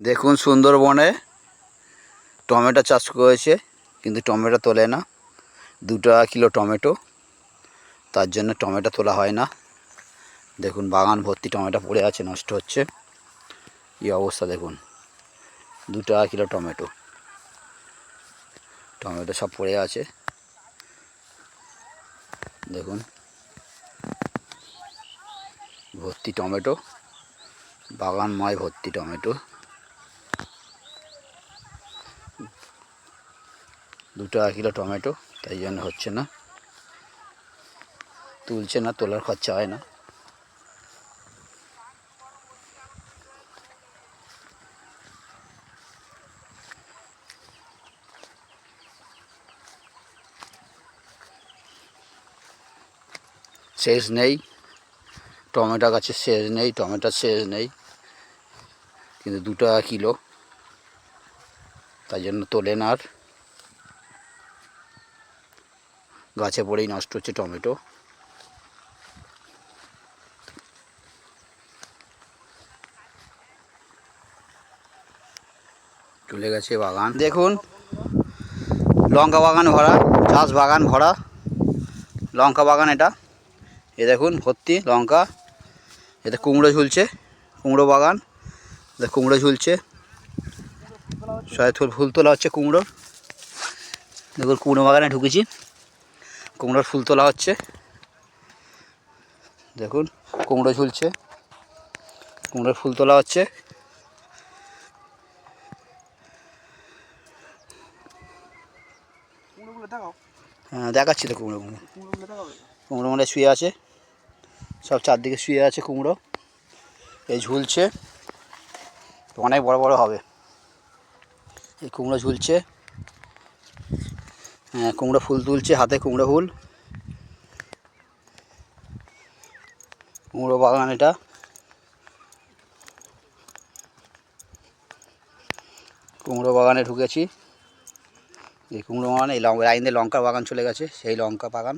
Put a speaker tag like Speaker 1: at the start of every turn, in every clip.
Speaker 1: দেখুন সুন্দরবনে টমেটো চাষ করেছে, কিন্তু টমেটো তোলে না। দু টাকা কিলো টমেটো, তার জন্য টমেটো তোলা হয় না। দেখুন বাগান ভর্তি টমেটো পড়ে আছে, নষ্ট হচ্ছে। এই অবস্থা দেখুন, দু টাকা কিলো টমেটো। টমেটো সব পড়ে আছে। দেখুন, ভর্তি টমেটো, বাগানময় ভর্তি টমেটো। দু টাকা কিলো টমেটো, তাই জন্য হচ্ছে না। তুলছে না, তোলার খরচা হয় না। শেষ নেই। টমেটো গাছের শেষ নেই, টমেটোর শেষ নেই। কিন্তু দু টাকা কিলো তাই জন্য তোলেন আর। গাছে পড়েই নষ্ট হচ্ছে টমেটো। চলে গেছে বাগান। দেখুন, লঙ্কা বাগান ভরা, চাষ বাগান ভরা। লঙ্কা বাগান এটা। এ দেখুন, ভর্তি লঙ্কা। এতে কুমড়ো ঝুলছে, কুমড়ো বাগান। এতে কুমড়ো ঝুলছে। ফুল ফুল তোলা হচ্ছে কুমড়ো। দেখুন, কুমড়ো বাগানে ঢুকেছি। কুমড়োর ফুল তোলা হচ্ছে। দেখুন কুমড়ো ঝুলছে। কুমড়োর ফুল তোলা হচ্ছে। হ্যাঁ দেখাচ্ছি তো কুমড়ো কুমড়ো কুমড়ো মানে শুয়ে আছে। সব চারদিকে শুয়ে আছে কুমড়ো। এই ঝুলছে। অনেক বড় বড় হবে। এই কুমড়ো ঝুলছে। কুমড়ো ফুল তুলছে, হাতে কুমড়ো ফুল। কুমড়ো বাগান এটা। কুমড়ো বাগানে ঢুকেছি। এই কুমড়ো বাগানে, এই লাইন দিয়ে লঙ্কার বাগান চলে গেছে, সেই লঙ্কা বাগান।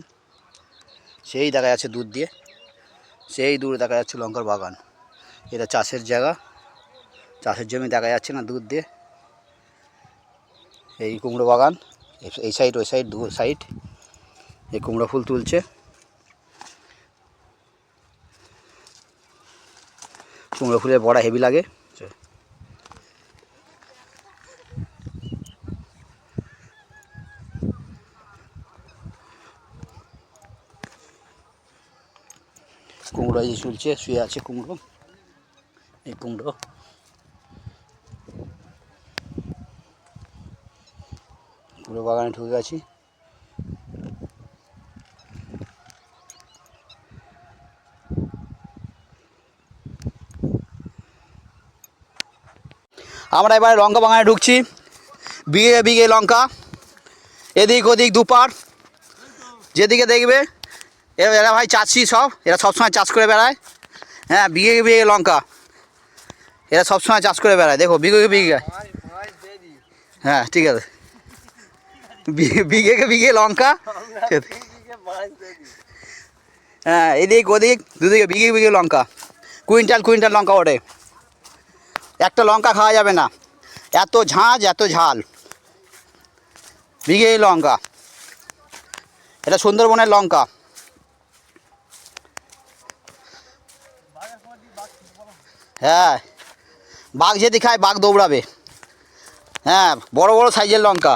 Speaker 1: সেই দেখা যাচ্ছে দুধ দিয়ে। সেই দূরে দেখা যাচ্ছে লঙ্কার বাগান। এটা চাষের জায়গা। চাষের জমি দেখা যাচ্ছে না দুধ দিয়ে। এই কুমড়ো বাগান। এই- সাইড ওই সাইড দু সাইড এই কুমড়ো ফুল তুলছে। কুমড়ো ফুলের বড়া হেভি লাগে। কুমড়ো এই ঝুলছে, শুয়ে আছে কুমড়ো। এই কুমড়ো। কুমড়ো বাগানে ঢুকে গেছি আমরা এবারে লঙ্কা বাগানে ঢুকছি। বিঘে বিঘে লঙ্কা। এদিক ওদিক দুপার যেদিকে দেখবে এরা ভাই চাষি সব, এরা সবসময় চাষ করে বেড়ায়। হ্যাঁ বিঘে বিঘে লঙ্কা। এরা সবসময় চাষ করে বেড়ায়। দেখো, বিঘে বিঘে। হ্যাঁ ঠিক আছে। বিঘে বিঘে বিঘে লঙ্কা? হ্যাঁ এদিক ওদিক দুদিকে বিঘে বিঘে লঙ্কা। কুইন্টাল কুইন্টাল লঙ্কা ওঠে। একটা লঙ্কা খাওয়া যাবে না। এত ঝাঁঝ এত ঝাল। বিঘে লঙ্কা। এটা সুন্দরবনের লঙ্কা। হ্যাঁ বাঘ যদি খায় বাঘ দৌড়াবে। হ্যাঁ বড় বড় সাইজের লঙ্কা।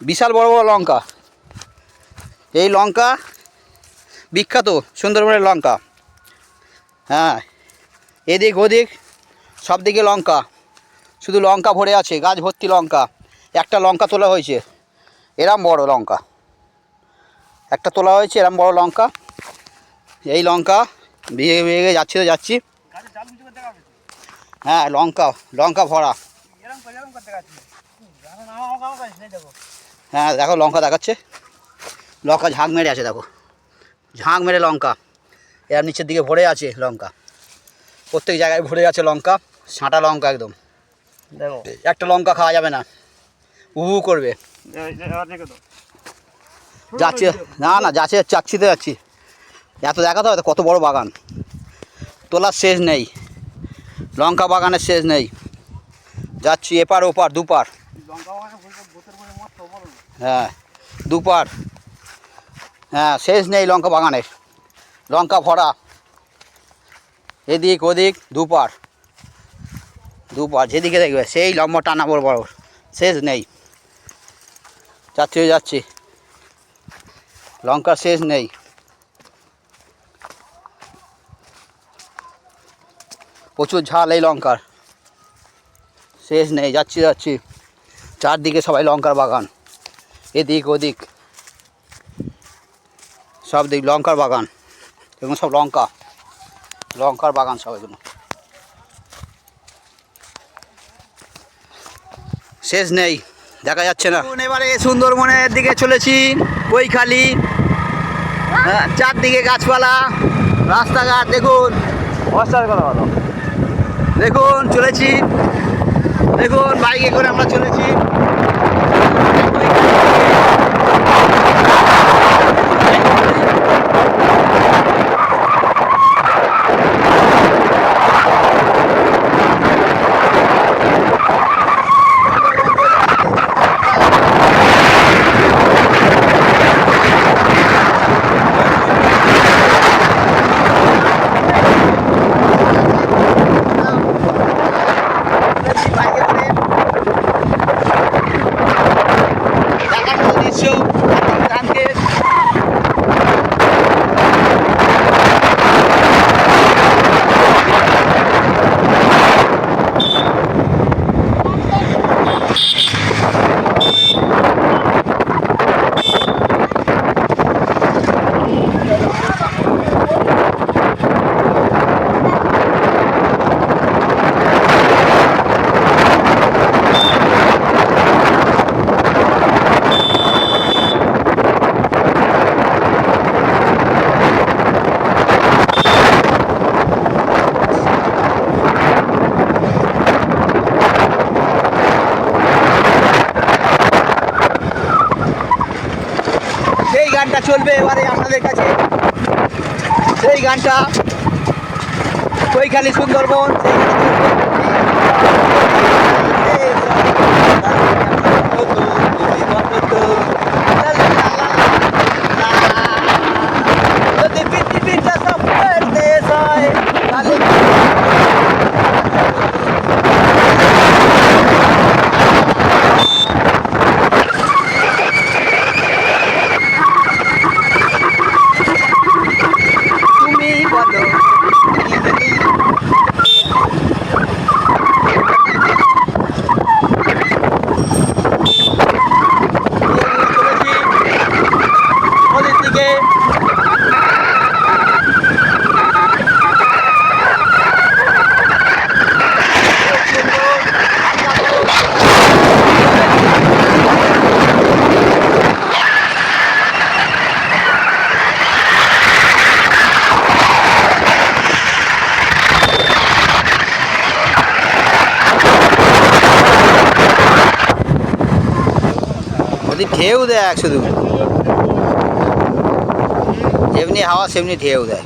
Speaker 1: বিশাল বড় বড় লঙ্কা। এই লঙ্কা বিখ্যাত সুন্দরবনের লঙ্কা। হ্যাঁ এদিক ওদিক সব দিকে লঙ্কা। শুধু লঙ্কা ভরে আছে, গাছ ভর্তি লঙ্কা। একটা লঙ্কা তোলা হয়েছে, এরম বড় লঙ্কা। একটা তোলা হয়েছে, এরম বড় লঙ্কা। এই লঙ্কা বিয়ে বিয়ে যাচ্ছি তো যাচ্ছি। হ্যাঁ লঙ্কা লঙ্কা ভরা। হ্যাঁ দেখো লঙ্কা দেখাচ্ছে। লঙ্কা ঝাঁক মেরে আছে দেখো। ঝাঁক মেরে লঙ্কা। এর নিচের দিকে ভরে আছে লঙ্কা। প্রত্যেক জায়গায় ভরে আছে লঙ্কা ছাঁটা লঙ্কা একদম।
Speaker 2: দেখো।
Speaker 1: একটা লঙ্কা খাওয়া যাবে না। উহু করবে। যাচ্ছে। না না যাচ্ছে চাচ্ছিতে যাচ্ছি। এত দেখাতে হবে তো কত বড় বাগান। তোলার শেষ নেই। লঙ্কা বাগানের শেষ নেই। যাচ্ছি এপার ওপার, দুপার।
Speaker 2: লঙ্কা।
Speaker 1: হ্যাঁ দুপার। হ্যাঁ শেষ নেই লঙ্কা বাগানের। লঙ্কা ভরা। এদিক ওদিক, দুপার। দুপার, যেদিকে দেখবে, সেই লম্বা টানা বড় বড়। শেষ নেই। যাচ্ছি যাচ্ছি। লঙ্কার শেষ নেই। প্রচুর ঝাল এই লঙ্কার। শেষ নেই যাচ্ছি যাচ্ছি। চারদিকে সবাই লঙ্কার বাগান। এদিক ওদিক। সব দিক লঙ্কার বাগান। এবং সব লঙ্কা। লঙ্কার বাগান সব এগুলো। শেষ নেই দেখা যাচ্ছে না। এবারে সুন্দরবনের দিকে চলেছি বইখালি হ্যাঁ, চারদিকে গাছপালা রাস্তাঘাট দেখুন।
Speaker 2: কথা
Speaker 1: দেখুন চলেছি। দেখুন বাইকে করে আমরা চলেছি বাইকে করে দেখার মতো দৃশ্য ধানকে সেই গানটা চলবে এবারে আপনাদের কাছে। সেই গানটা কৈখালি সুন্দরবন গানটা চলবে। যদি পৃথিবীটা সব দেশ হয় তাহলে তুমি বলো নদীর দিকে নদীর ঢেউ দেয় শুধু। যেমনি হাওয়া সেমনি ঢেউ দেয়।